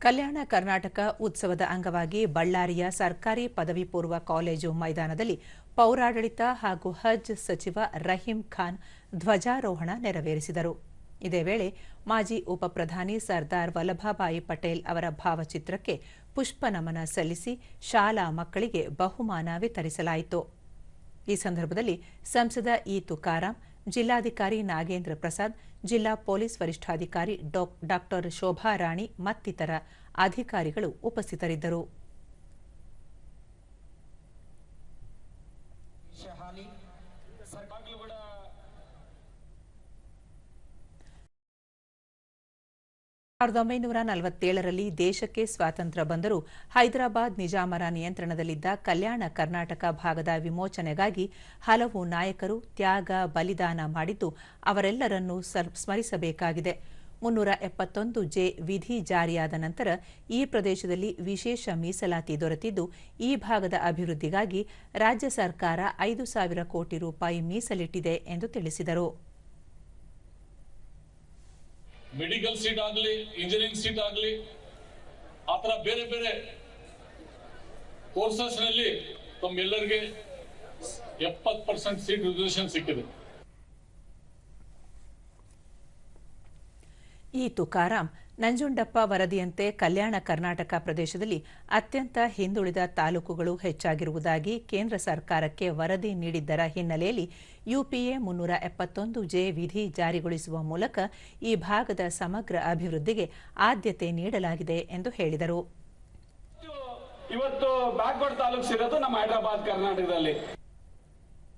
ಕಲ್ಯಾಣ ಕರ್ನಾಟಕ ಉತ್ಸವದ ಅಂಗವಾಗಿ ಬಳ್ಳಾರಿಯ ಸರ್ಕಾರಿ ಪದವಿ ಪೂರ್ವ ಕಾಲೇಜು ಮೈದಾನದಲ್ಲಿ ಪೌರಾಡಳಿತ ಹಾಗೂ ಹಜ್ ಸಚಿವ ರಹೀಂ ಖಾನ್ ಧ್ವಜಾರೋಹಣ ನೆರವೇರಿಸಿದರು. ಇದೇ ವೇಳೆ ಮಾಜಿ ಉಪಪ್ರಧಾನಿ ಸರ್ದಾರ್ ವಲ್ಲಭಭಾಯಿ ಪಟೇಲ್ ಅವರ ಭಾವಚಿತ್ರಕ್ಕೆ ಪುಷ್ಪ ನಮನ ಸಲ್ಲಿಸಿ ಶಾಲಾ ಮಕ್ಕಳಿಗೆ ಬಹುಮಾನ ವಿತರಿಸಲಾಯಿತು. ಈ ಸಂದರ್ಭದಲ್ಲಿ ಸಂಸದ ಇ ತುಕಾರಾಂ ಜಿಲ್ಲಾಧಿಕಾರಿ ನಾಗೇಂದ್ರ ಪ್ರಸಾದ್ ಜಿಲ್ಲಾ ಪೊಲೀಸ್ ವರಿಷ್ಠಾಧಿಕಾರಿ ಡಾಕ್ಟರ್ ಶೋಭಾ ರಾಣಿ ಮತ್ತಿತರ ಅಧಿಕಾರಿಗಳು ಉಪಸ್ಥಿತರಿದ್ದರು. ಸಾವಿರದ ಒಂಬೈನೂರ ನಲವತ್ತೇಳರಲ್ಲಿ ದೇಶಕ್ಕೆ ಸ್ವಾತಂತ್ರ್ಯ ಬಂದರೂ ಹೈದರಾಬಾದ್ ನಿಜಾಮರ ನಿಯಂತ್ರಣದಲ್ಲಿದ್ದ ಕಲ್ಯಾಣ ಕರ್ನಾಟಕ ಭಾಗದ ವಿಮೋಚನೆಗಾಗಿ ಹಲವು ನಾಯಕರು ತ್ಯಾಗ ಬಲಿದಾನ ಮಾಡಿದ್ದು ಅವರೆಲ್ಲರನ್ನೂ ಸ್ಮರಿಸಬೇಕಾಗಿದೆ. ಮುನ್ನೂರ ಎಪ್ಪತ್ತೊಂದು ಜೆ ವಿಧಿ ಜಾರಿಯಾದ ನಂತರ ಈ ಪ್ರದೇಶದಲ್ಲಿ ವಿಶೇಷ ಮೀಸಲಾತಿ ದೊರೆತಿದ್ದು, ಈ ಭಾಗದ ಅಭಿವೃದ್ಧಿಗಾಗಿ ರಾಜ್ಯ ಸರ್ಕಾರ ಐದು ಸಾವಿರ ಕೋಟಿ ರೂಪಾಯಿ ಮೀಸಲಿಟ್ಟಿದೆ ಎಂದು ತಿಳಿಸಿದರು. ಮೆಡಿಕಲ್ ಸೀಟ್ ಆಗಲಿ, ಇಂಜಿನಿಯರಿಂಗ್ ಸೀಟ್ ಆಗಲಿ ಆತರ ಬೇರೆ ಬೇರೆ ಕೋರ್ಸಸ್ನಲ್ಲಿ ತಮ್ಮೆಲ್ಲರಿಗೆ ಎಪ್ಪತ್ತು ಪರ್ಸೆಂಟ್ ಸೀಟ್ ರಿಸರ್ವೇಷನ್ ಸಿಕ್ಕಿದೆ. ಈ ತುಕಾರಾಂ ನಂಜುಂಡಪ್ಪ ವರದಿಯಂತೆ ಕಲ್ಯಾಣ ಕರ್ನಾಟಕ ಪ್ರದೇಶದಲ್ಲಿ ಅತ್ಯಂತ ಹಿಂದುಳಿದ ತಾಲೂಕುಗಳು ಹೆಚ್ಚಾಗಿರುವುದಾಗಿ ಕೇಂದ್ರ ಸರ್ಕಾರಕ್ಕೆ ವರದಿ ನೀಡಿದ್ದರ ಹಿನ್ನೆಲೆಯಲ್ಲಿ ಯುಪಿಎ ಮುನ್ನೂರ ಎಪ್ಪತ್ತೊಂದು ಜೆ ವಿಧಿ ಜಾರಿಗೊಳಿಸುವ ಮೂಲಕ ಈ ಭಾಗದ ಸಮಗ್ರ ಅಭಿವೃದ್ಧಿಗೆ ಆದ್ಯತೆ ನೀಡಲಾಗಿದೆ ಎಂದು ಹೇಳಿದರು. ಇವತ್ತು ಬ್ಯಾಕ್ವರ್ಡ್ ಇರೋದು ನಮ್ಮ ಹೈದರಾಬಾದ್, ಕರ್ನಾಟಕದಲ್ಲಿ.